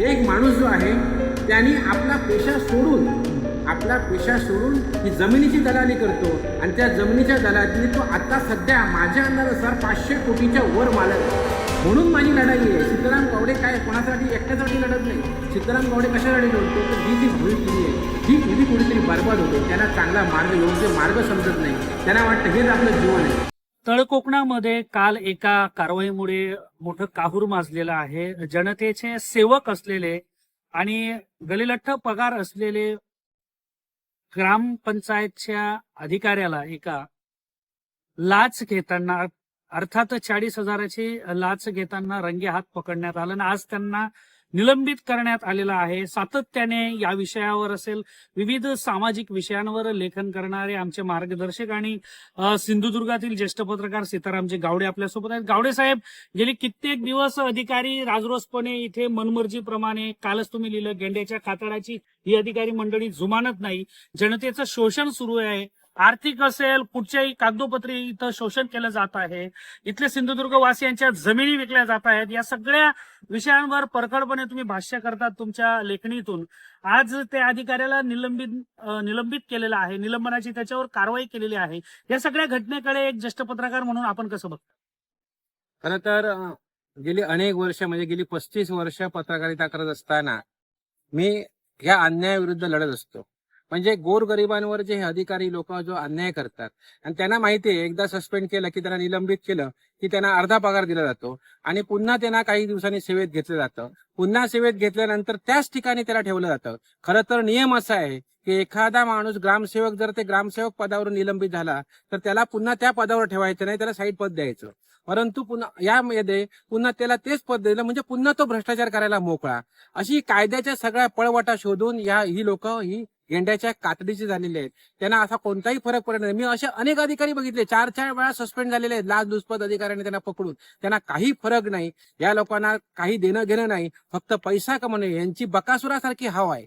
एक माणूस जो आहे त्यांनी आपला पेशा सोडून आपला पेशा सोडून ही जमिनीची दलाली करतो आणि त्या जमिनीच्या दलालीने तो आत्ता सध्या माझ्या अंदाजानुसार पाचशे कोटीच्या वर मालक आहे. म्हणून माझी लढाई आहे. सीताराम गावडे काय कोणासाठी एकट्यासाठी लढत नाही. सीताराम गावडे कशासाठी लढतो तर ही जी भूमी पिढी आहे ही पिढी कुठेतरी बरबाद होते. त्यांना चांगला मार्ग योग्य मार्ग समजत नाही. त्यांना वाटतं हेच आपलं जीवन आहे. तळकोकणामध्ये काल एका कारवाईमुळे मोठं काहूर माजलेलं आहे. जनतेचे सेवक असलेले आणि गलिलठ्ठ पगार असलेले ग्रामपंचायतच्या अधिकाऱ्याला एका लाच घेताना अर्थात चाळीस हजाराची लाच घेताना रंगे हात पकडण्यात आलं आणि आज त्यांना निलंबित करण्यात आलेला आहे. सातत्याने या विषयावर असेल विविध सामाजिक विषयांवर लेखन करणारे आमचे मार्गदर्शक आणि सिंधुदुर्गातील ज्येष्ठ पत्रकार सीतारामजी गावडे आपल्यासोबत आहेत. गावडे साहेब गेले कित्येक दिवस अधिकारी राजरोसपणे इथे मनमर्जीप्रमाणे कालच तुम्ही लिहिलं गेंड्याच्या कातडाची ही अधिकारी मंडळी जुमानत नाही. जनतेचं शोषण सुरू आहे. आर्थिक असेल कुठच्याही कागदोपत्री इथं शोषण केलं जात आहे इथले सिंधुदुर्ग वासियांच्या जमिनी विकल्या जात आहेत या सगळ्या विषयांवर परखडपणे तुम्ही भाष्य करतात तुमच्या लेखणीतून. आज त्या अधिकाऱ्याला निलंबित निलंबित केलेलं आहे निलंबनाची त्याच्यावर कारवाई केलेली आहे. या सगळ्या घटनेकडे एक ज्येष्ठ पत्रकार म्हणून आपण कसं बघतो? खरं तर गेली अनेक वर्ष म्हणजे गेली पस्तीस वर्ष पत्रकारिता करत असताना मी ह्या अन्यायाविरुद्ध लढत असतो. म्हणजे गोरगरिबांवर जे हे अधिकारी लोक जो अन्याय करतात. आणि त्यांना माहिती आहे एकदा सस्पेंड केलं की त्यांना निलंबित केलं की त्यांना अर्धा पगार दिला जातो. आणि पुन्हा त्यांना काही दिवसांनी सेवेत घेतलं जातं. पुन्हा सेवेत घेतल्यानंतर त्याच ठिकाणी त्याला ठेवलं जातं. खरं तर नियम असा आहे की एखादा माणूस ग्रामसेवक जर ते ग्रामसेवक पदावरून निलंबित झाला तर त्याला पुन्हा त्या पदावर ठेवायचं नाही त्याला साईड पद द्यायचं. परंतु पुन्हा यामध्ये पुन्हा त्याला तेच पद दिलं म्हणजे पुन्हा तो भ्रष्टाचार करायला मोकळा. अशी कायद्याच्या सगळ्या पळवटा शोधून या ही लोक ही गेंड्याच्या कातडीची झालेली आहेत. त्यांना असा कोणताही फरक पडत नाही. मी असे अनेक अधिकारी बघितले चार चार वेळा सस्पेंड झालेले आहेत लाच दुष्पत अधिकाऱ्यांनी त्यांना पकडून. त्यांना काही फरक नाही. या लोकांना काही देणं घेणं नाही. फक्त पैसा कमवणे यांची बकासुरासारखी हवा आहे.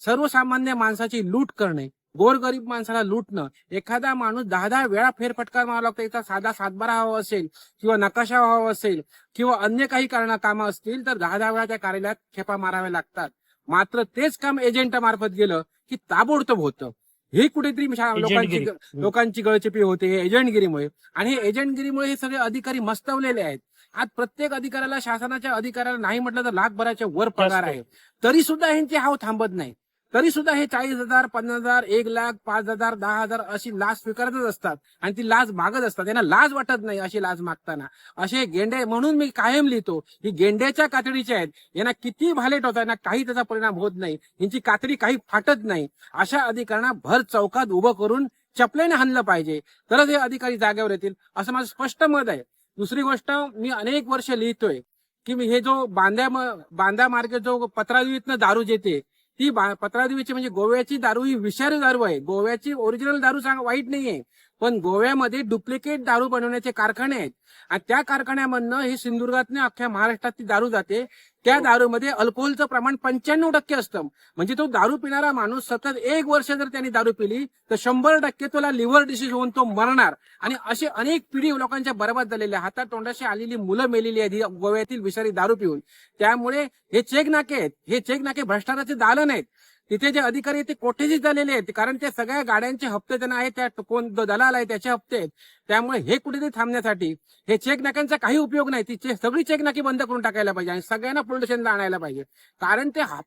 सर्वसामान्य माणसाची लूट करणे. गोरगरीब माणसाला लुटणं एखादा माणूस दहा दहा वेळा फेरफटका मारावा लागतो एका साधा सातबारा हवा असेल किंवा नकाशा हवा असेल किंवा अन्य काही कारण कामं असतील तर दहा दहा वेळा त्या कार्यालयात खेपा माराव्या लागतात. मात्र तेच काम एजंटा मार्फत गेलं की ताबडतोब होतं. हे कुठेतरी लोकांची. लोकांची गळचेपी होते हे एजंटगिरीमुळे आणि हे एजंटगिरीमुळे हे सगळे अधिकारी मस्तवलेले आहेत. आज प्रत्येक अधिकाऱ्याला शासनाच्या अधिकाऱ्याला नाही म्हटलं तर लाखभराच्या वर पगार. आहे. तरी सुद्धा ह्यांची हाव थांबत नाही. तरी सुद्धा हे चाळीस हजार पन्नास हजार एक लाख पाच हजार दहा हजार अशी लाच स्वीकारतच असतात. आणि ती लाच मागत असतात. त्यांना लाज वाटत नाही अशी लाच मागताना. असे गेंडे म्हणून मी कायम लिहितो ही गेंड्याच्या कातडीच्या आहेत. यांना किती भालेट होता यांना काही त्याचा परिणाम होत नाही. यांची कातडी काही फाटत नाही. अशा अधिकाऱ्यांना भर चौकात उभं करून चपलेने हाणलं पाहिजे. तरच हे अधिकारी जागेवर येतील असं माझं स्पष्ट मत आहे. दुसरी गोष्ट मी अनेक वर्ष लिहितोय की हे जो बांद्या बांदा मार्गे जो पत्रादेवीतनं दारू जेते ती बा- पत्रादेवीची म्हणजे गोव्याची दारू ही विषारी दारू आहे. गोव्याची ओरिजिनल दारू सांग वाईट नाहीये. पण गोव्यामध्ये डुप्लिकेट दारू बनवण्याचे कारखाने आहेत. आणि त्या कारखान्यामधनं हे सिंधुदुर्गातनं अख्ख्या महाराष्ट्रात ती दारू जाते. त्या दारूमध्ये अल्कोहोलचं प्रमाण पंच्याण्णव टक्के असतं. म्हणजे तो दारू पिणारा माणूस सतत एक वर्ष जर त्यांनी दारू पिली तर शंभर टक्के तुला लिव्हर डिसीज होऊन तो मरणार. आणि असे अनेक पिढी लोकांच्या बरबाद झालेल्या हातात तोंडाशी आलेली मुलं मेलेली आहेत गोव्यातील विषारी दारू पिऊन. त्यामुळे हे चेक नाके आहेत. हे चेक नाके भ्रष्टाचाराचे दालन आहेत. तिथे जे अधिकारी आहेत ते कोठेही झालेले आहेत. कारण ते सगळ्या गाड्यांचे हप्ते त्यांना आहेत त्या कोण दलाल आहे त्याचे हप्ते आहेत. त्यामुळे हे कुठेतरी थांबण्यासाठी हे चेक नाक्यांचा काही उपयोग नाही. ती सगळी चेक नाकी बंद करून टाकायला पाहिजे आणि सगळ्यांना पोलीस स्टेशनला आणायला पाहिजे. कारण ते हा-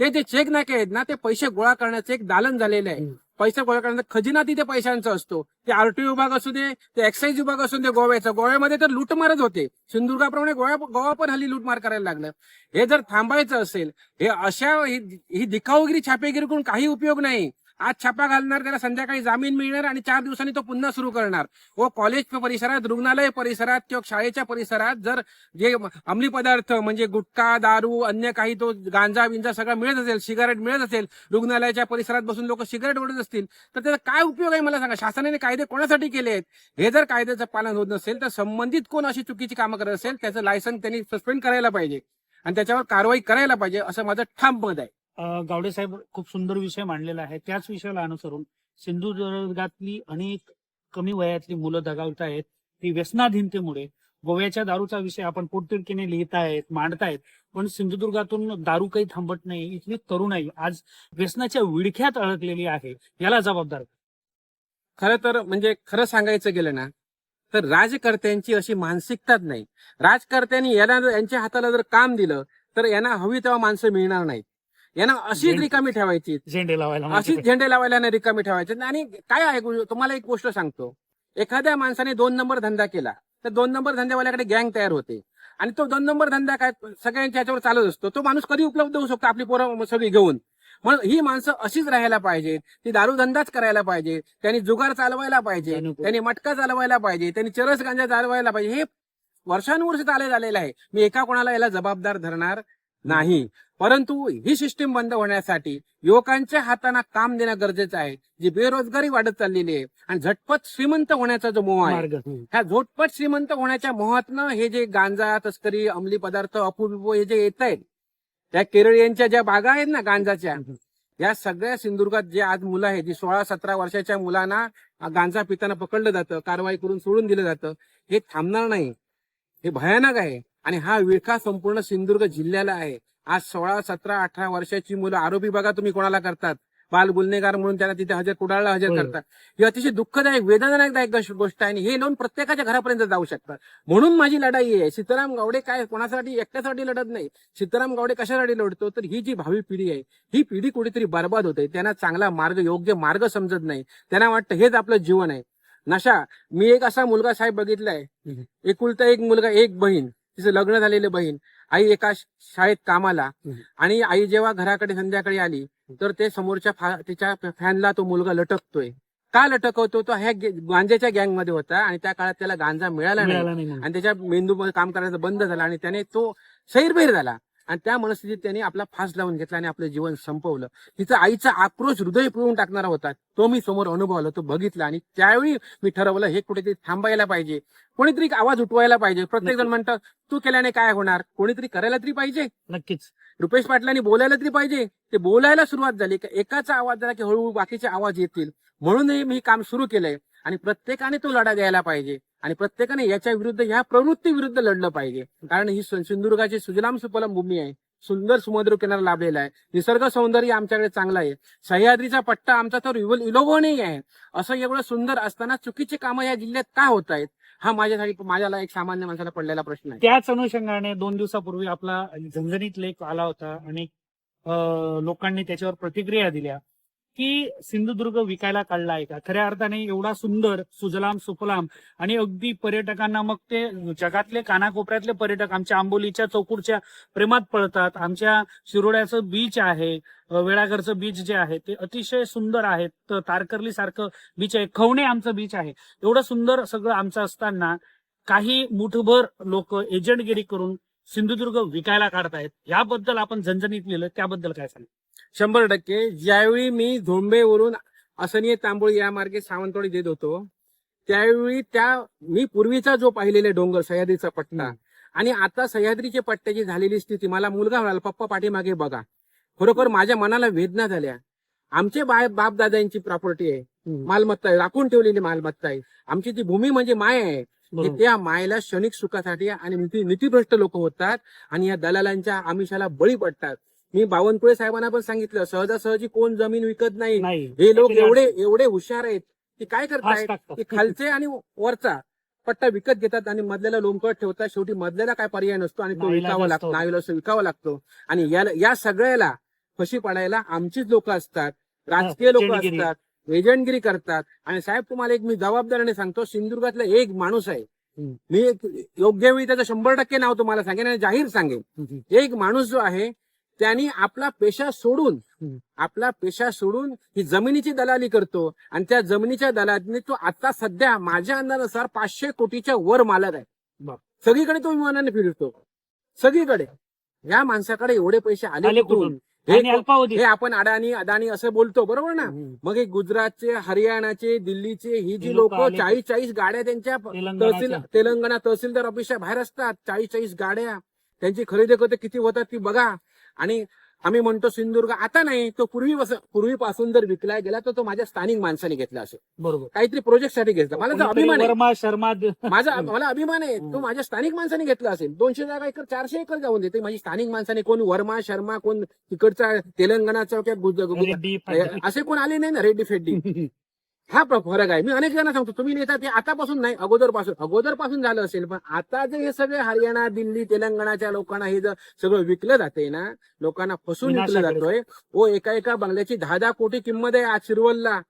ते जे चेक नाके आहेत ना ते पैसे गोळा करण्याचं एक दालन झालेलं आहे. पैसा गोळा करण्याचा खजिना तिथे पैशांचा असतो. ते आरटीओ विभाग असू दे ते एक्साईज विभाग असू दे गोव्याचा. गोव्यामध्ये तर लूटमारच होते. सिंधुदुर्गाप्रमाणे गोवा गोवा पण हल्ली लूटमार करायला लागलं. हे जर थांबायचं असेल हे अशा ही ही दिखाऊगिरी छापेगिरी करून काही उपयोग नाही. आज छापा घालणार त्याला संध्याकाळी जामीन मिळणार आणि चार दिवसांनी तो पुन्हा सुरू करणार. हो, व कॉलेज परिसरात रुग्णालय परिसरात किंवा शाळेच्या परिसरात जर जे अंमली पदार्थ म्हणजे गुटखा दारू अन्य काही तो गांजा बिंजा सगळं मिळत असेल सिगारेट मिळत असेल रुग्णालयाच्या परिसरात बसून लोक सिगारेट ओढत असतील तर त्याचा काय उपयोग आहे मला सांगा? शासनाने कायदे कोणासाठी केले आहेत? हे जर कायद्याचं पालन होत नसेल तर संबंधित कोण अशी चुकीची कामं करत असेल त्याचं लायसन त्यांनी सस्पेंड करायला पाहिजे आणि त्याच्यावर कारवाई करायला पाहिजे असं माझं ठाम मत आहे. गावडे साहेब खूप सुंदर विषय मांडलेला आहे. त्याच विषयाला अनुसरून सिंधुदुर्गातली अनेक कमी वयातली मुलं दगावत आहेत. ती व्यसनाधीनतेमुळे गोव्याच्या दारूचा विषय आपण पोटतिडकीने लिहितायत मांडतायत. पण सिंधुदुर्गातून दारू काही थांबत नाही इथली तरुणाई आज व्यसनाच्या विडख्यात अडकलेली आहे याला जबाबदार खरं तर म्हणजे खरं सांगायचं गेलं ना तर राजकर्त्यांची अशी मानसिकताच नाही. राजकर्त्यांनी यांना जर- यांच्या हाताला जर काम दिलं तर यांना हवी तेव्हा माणसं मिळणार नाहीत. यांना अशीच रिकामी ठेवायची. झेंडे लावायला अशीच माहिती झेंडे लावायला नाही रिकामी ठेवायचे. आणि काय आहे गो- तुम्हाला एक गोष्ट सांगतो. एखाद्या माणसाने दोन नंबर धंदा केला तर दोन नंबर धंद्यावाल्याकडे गँग तयार होते. आणि तो दोन नंबर धंदा काय सगळ्यांच्या याच्यावर चालत असतो. तो माणूस कधी उपलब्ध होऊ शकतो आपली पोरं सगळी घेऊन? म्हणून ही माणसं अशीच राहायला पाहिजे. ती दारू धंदाच करायला पाहिजे. त्यांनी जुगार चालवायला पाहिजे. त्यांनी मटका चालवायला पाहिजे. त्यांनी चरस गांजा चालवायला पाहिजे. हे वर्षानुवर्ष चालत झालेलं आहे. मी एका कोणाला याला जबाबदार धरणार नाही. परंतु ही सिस्टीम बंद होण्यासाठी युवकांच्या हाताना काम देणं गरजेचं आहे. जी बेरोजगारी वाढत चाललेली आहे आणि झटपट श्रीमंत होण्याचा जो मोह आहे. ह्या झटपट श्रीमंत होण्याच्या मोहातनं हे जे गांजा तस्करी अंमली पदार्थ अपूर्व हे जे येत आहेत त्या केरळीयांच्या ज्या बागा आहेत ना गांजाच्या या सगळ्या सिंधुदुर्गात जे आज मुलं आहेत जी सोळा सतरा वर्षाच्या मुलांना गांजा पिताना पकडलं जातं कारवाई करून सोडून दिलं जातं हे थांबणार नाही. हे भयानक आहे. आणि हा विळखा संपूर्ण सिंधुदुर्ग जिल्ह्याला आहे. आज सोळा सतरा अठरा वर्षाची मुलं आरोपी बघा तुम्ही कोणाला करतात. बाल गुन्हेगार म्हणून त्यांना तिथे हजर कुडाळला हजर. करतात. ही अतिशय दुःखदायक वेदनादायक गोष्ट- आहे आणि हे लोन प्रत्येकाच्या घरापर्यंत जाऊ शकतात म्हणून माझी लढाई आहे. सीताराम गावडे काय कोणासाठी एकट्यासाठी लढत नाही. सीताराम गावडे कशासाठी लढतो? तर ही जी भावी पिढी आहे ही पिढी कुठेतरी बर्बाद होते. त्यांना चांगला मार्ग योग्य मार्ग समजत नाही. त्यांना वाटतं हेच आपलं जीवन आहे. नशा मी एक असा मुलगा साहेब बघितलाय. एकुलता एक मुलगा एक बहीण. तिचं लग्न झालेली बहीण. आई एका शाळेत कामाला. आणि आई जेव्हा घराकडे संध्याकाळी आली तर ते समोरच्या तिच्या फॅनला तो मुलगा लटकतोय. का लटकवतो? तो ह्या गांजाच्या गँगमध्ये होता आणि त्या काळात त्याला गांजा मिळाला नाही. आणि त्याच्या मेंदूमध्ये काम करायचं बंद झालं आणि त्याने तो सैरभैर झाला. आणि त्या मनस्थितीत त्याने आपला फास लावून घेतला आणि आपलं जीवन संपवलं. तिचा आईचा आक्रोश हृदय पिळून टाकणारा होता. तो मी समोर अनुभवला तो बघितला आणि त्यावेळी मी ठरवलं हे कुठेतरी थांबायला पाहिजे. कोणीतरी आवाज उठवायला पाहिजे. प्रत्येक जण म्हणतं तू केल्याने काय होणार? कोणीतरी करायला तरी पाहिजे. नक्कीच. रुपेश पाटलांनी बोलायला तरी पाहिजे. ते बोलायला सुरुवात झाली का एकाचा आवाज झाला की हळूहळू बाकीचे आवाज येतील. म्हणूनही मी काम सुरू केलंय. आणि प्रत्येकाने तो लढा द्यायला पाहिजे. आणि प्रत्येकाने याच्या विरुद्ध ह्या प्रवृत्ती विरुद्ध लढलं पाहिजे. कारण ही सिंधुदुर्गाची सुजलाम सुफलम भूमी आहे. सुंदर समुद्र किनारा लाभलेला आहे. निसर्ग सौंदर्य आमच्याकडे चांगला आहे. सह्याद्रीचा पट्टा आमचा तर विलोभनीय आहे. असं एवढं सुंदर असताना चुकीचे कामं या जिल्ह्यात का होत आहेत? हा माझ्यासाठी माझ्याला एक सामान्य माणसाला पडलेला प्रश्न आहे. त्याच अनुषंगाने दोन दिवसापूर्वी आपला झणझणीत लेख आला होता आणि लोकांनी त्याच्यावर प्रतिक्रिया दिल्या. की सिंधुदुर्ग विकायला काढला आहे का? खऱ्या अर्थाने एवढा सुंदर सुजलाम सुफलाम आणि अगदी पर्यटकांना मग ते जगातले कानाकोपऱ्यातले पर्यटक आमच्या आंबोलीच्या चौकूरच्या प्रेमात पळतात. आमच्या शिरोड्याचं बीच आहे वेळागरचं बीच जे आहे ते अतिशय सुंदर आहे. तर तारकर्ली सारखं बीच आहे. खवणे आमचं बीच आहे. एवढं सुंदर सगळं आमचं असताना काही मुठभर लोक एजंटगिरी करून सिंधुदुर्ग विकायला काढतायत. याबद्दल आपण झणझणीत लिहिलं. त्याबद्दल काय सांगितलं शंभर टक्के. ज्यावेळी मी झोंबेवरून असनीय तांबोळी या मार्गे सावंतवाडी देत होतो त्यावेळी त्या मी पूर्वीचा जो पाहिलेले डोंगर सह्याद्रीचा पट्टा. आणि आता सह्याद्रीच्या पट्ट्याची झालेली स्थिती मला मुलगा म्हणाला पप्पा पाठीमागे बघा. खरोखर माझ्या मनाला वेदना झाल्या. आमचे बाय बाप दादांची प्रॉपर्टी आहे मालमत्ता आहे राखून ठेवलेली मालमत्ता आहे. आमची ती भूमी म्हणजे माय आहे की त्या मायला क्षणिक सुखासाठी आणि नीती नीतिभ्रष्ट लोक होतात आणि या दलालांच्या आमिषाला बळी पडतात. मी बावनकुळे साहेबांना पण सांगितलं सहजासहजी कोण जमीन विकत नाही. हे लोक एवढे एवढे हुशार आहेत की काय करतायत. की खालचे आणि वरचा पट्टा विकत घेतात आणि मधल्याला लोंबकट ठेवतात. शेवटी मधल्याला काय पर्याय नसतो आणि तो विकावा लागतो. नावीला विकावा लागतो. आणि याला या सगळ्याला फशी पाडायला आमचीच लोक असतात. राजकीय लोक. असतात. एजंटगिरी करतात. आणि साहेब तुम्हाला एक मी जबाबदारीने सांगतो सिंधुदुर्गातला एक माणूस आहे. मी योग्य वेळी त्याचं शंभर टक्के नाव तुम्हाला सांगेन आणि जाहीर सांगेन. एक माणूस जो आहे त्यांनी आपला पेशा सोडून. आपला पेशा सोडून ही जमिनीची दलाली करतो. आणि त्या जमिनीच्या दलालीने तो आता सध्या माझ्या अंदाजानुसार पाचशे कोटीच्या वर मालक आहे. सगळीकडे तो विमानाने फिरतो. सगळीकडे. या माणसाकडे एवढे पैसे आले कुठून? हे आपण अडाणी अदानी असं बोलतो बरोबर ना. मग हे गुजरातचे हरियाणाचे दिल्लीचे ही जी लोकं. चाळीस चाळीस गाड्या त्यांच्या तहसील तेलंगणा तहसीलदार ऑफिसच्या बाहेर असतात. चाळीस चाळीस गाड्या. त्यांची खरेदी करते किती होतात ती बघा. आणि आम्ही म्हणतो सिंधुदुर्ग आता नाही तो पूर्वी पूर्वीपासून जर विकला गेला तर तो माझ्या स्थानिक माणसाने घेतला असेल. बरोबर. काहीतरी प्रोजेक्टसाठी घेतला. मला तर अभिमान आहे. शर्मा माझा मला अभिमान आहे. तो. माझ्या स्थानिक माणसाने घेतला असेल. दोनशे जागा एकर चारशे एकर जाऊन देते माझी स्थानिक माणसाने कोण वर्मा शर्मा कोण तिकडचा तेलंगणाचा. असे कोण आले नाही ना रेड्डी फेड्डी. हा फरक आहे. मी अनेक जणांना सांगतो तुम्ही नेता ते आतापासून नाही अगोदरपासून अगोदरपासून झालं असेल पण आता जे हे सगळे हरियाणा दिल्ली तेलंगणाच्या लोकांना हे जर सगळं विकलं जाते ना लोकांना फसून विकलं. जातोय. ओ एका एका बंगल्याची दहा दहा कोटी किंमत आहे आज शिरवलला.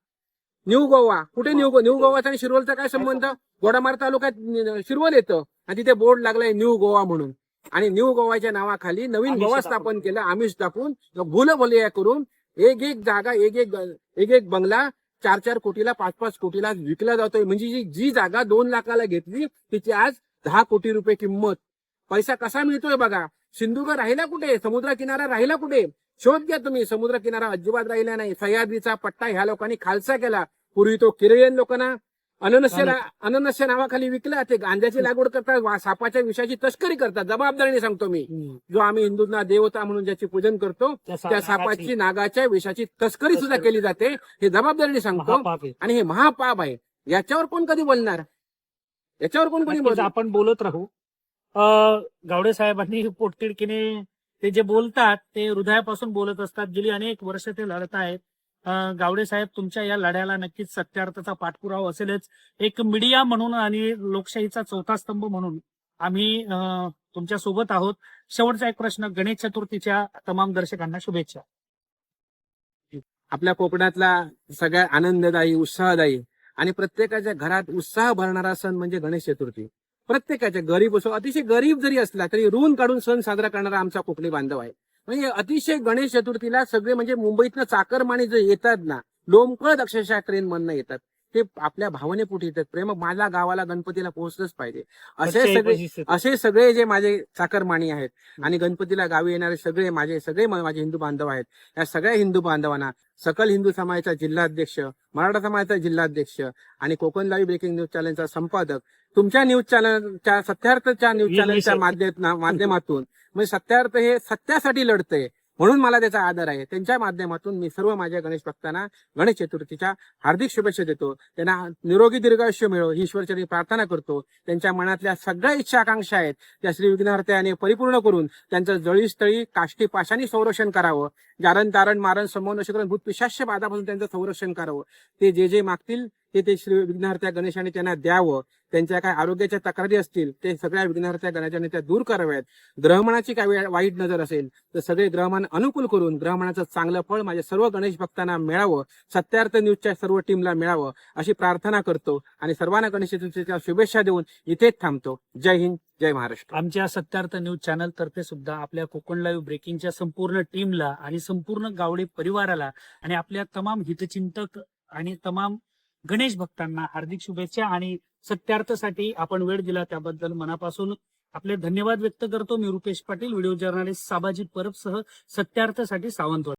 न्यू गोवा. कुठे न्यू न्यू गोवाचा आणि शिरवलचा काय संबंध? गोडामार तालुक्यात शिरवल येतं आणि तिथे बोर्ड लागलाय न्यू गोवा म्हणून. आणि न्यू गोवाच्या नावाखाली नवीन गोवा. स्थापन केलं आमिष टाकून भूल भोलिया करून एक एक जागा एक एक एक एक बंगला चार चार कोटीला पाच पाच कोटीला विकला जातोय. म्हणजे जी जी जागा दोन लाखाला घेतली तिची आज दहा कोटी रुपये किंमत. पैसा कसा मिळतोय बघा? सिंधुदुर्ग राहिला कुठे? समुद्र किनारा राहिला कुठे? शोध घ्या तुम्ही. समुद्र किनारा अजिबात राहिला नाही. सह्याद्रीचा पट्टा ह्या लोकांनी खालसा केला. पूर्वी तो किरयन लोकांना अननस्य अननस्य नावाखाली विकला ते गांजाची लागवड करतात सापाच्या विषयाची तस्करी करतात. जबाबदारीने सांगतो मी. जो आम्ही हिंदूंना देवता म्हणून ज्याचे पूजन करतो त्या सापाची नागाच्या विषाची तस्करी सुद्धा केली जाते. हे जबाबदारीने सांगतो. आणि हे महापाप आहे. याच्यावर कोण कधी बोलणार? याच्यावर कोण कोणी बोलणार? आपण बोलत राहू. गावडे साहेबांनी पोटतिडकीने ते जे बोलतात ते हृदयापासून बोलत असतात. गेली अनेक वर्ष ते लढत आहेत. गावडे साहेब तुमच्या या लढ्याला नक्कीच सत्यार्थाचा पाठपुरावा असेलच. एक मीडिया म्हणून आणि लोकशाहीचा चौथा स्तंभ म्हणून आम्ही तुमच्यासोबत आहोत. शेवटचा एक प्रश्न गणेश चतुर्थीच्या तमाम दर्शकांना शुभेच्छा. आपल्या कोकणातला सगळ्या आनंददायी उत्साहदायी आणि प्रत्येकाच्या घरात उत्साह भरणारा सण म्हणजे गणेश चतुर्थी. प्रत्येकाच्या गरीब असो अतिशय गरीब जरी असला तरी ऋण काढून सण साजरा करणारा आमचा कोकणी बांधव आहे. म्हणजे अतिशय गणेश चतुर्थीला सगळे म्हणजे मुंबईतनं चाकरमाने जे येतात ना लोमकळत अक्षरशः ट्रेन मधनं येतात. ते आपल्या भावनेपोटी येतात. प्रेम माझ्या गावाला गणपतीला पोहोचलंच पाहिजे. असे सगळे असे सगळे जे माझे चाकरमानी आहेत आणि गणपतीला गावी येणारे सगळे माझे सगळे माझे हिंदू बांधव आहेत. या सगळ्या हिंदू बांधवांना सकल हिंदू समाजाचा जिल्हाध्यक्ष मराठा समाजाचा जिल्हाध्यक्ष आणि कोकण लाईव्ह ब्रेकिंग न्यूज चॅनलचा संपादक तुमच्या न्यूज चॅनलच्या सत्यार्थच्या न्यूज चॅनलच्या माध्यमातून म्हणजे सत्यार्थ हे सत्यासाठी लढतंय. म्हणून मला त्याचा आदर आहे. त्यांच्या माध्यमातून मी सर्व माझ्या गणेश भक्तांना गणेश चतुर्थीच्या हार्दिक शुभेच्छा देतो. त्यांना निरोगी दीर्घायुष्य मिळो. ही ईश्वरचरणी प्रार्थना करतो. त्यांच्या मनातल्या सगळ्या इच्छा आकांक्षा आहेत. त्या श्री विघ्नहर्त्याने परिपूर्ण करून त्यांचं जळीस्थळी काष्टी पाशाने संरक्षण करावं. जारण तारण मारण समोन शिकरण भूत पिशाश्य बाधापासून त्यांचं संरक्षण करावं. ते जे जे मागतील ते ते श्री विघ्नहर्त्या गणेशाने त्यांना द्यावं. त्यांच्या काय आरोग्याच्या तक्रारी असतील ते सगळ्या विघ्नहर्त्या गणेशाने त्या दूर कराव्यात. ग्रहमणाची काय वे- वाईट नजर असेल तर सगळे ग्रहमान अनुकूल करून ग्रहमानाचं चांगलं फळ माझ्या सर्व गणेश भक्तांना मिळावं. सत्यार्थ न्यूजच्या सर्व टीमला मिळावं अशी प्रार्थना करतो आणि सर्वांना गणेश चतुर्थीच्या शुभेच्छा देऊन इथेच थांबतो. जय हिंद जय महाराष्ट्र. आमच्या सत्यार्थ न्यूज चॅनल तर्फे सुद्धा आपल्या कोकण लाईव्ह ब्रेकिंगच्या संपूर्ण टीमला आणि संपूर्ण गावडे परिवाराला आणि आपल्या तमाम हितचिंतक आणि तमाम गणेश भक्तांना हार्दिक शुभेच्छा आणि सत्यार्थसाठी आपण वेळ दिला त्याबद्दल मनापासून आपले धन्यवाद व्यक्त करतो. मी रुपेश पाटील व्हिडिओ जर्नलिस्ट साबाजी परबसह सत्यार्थसाठी सावंतवाडी.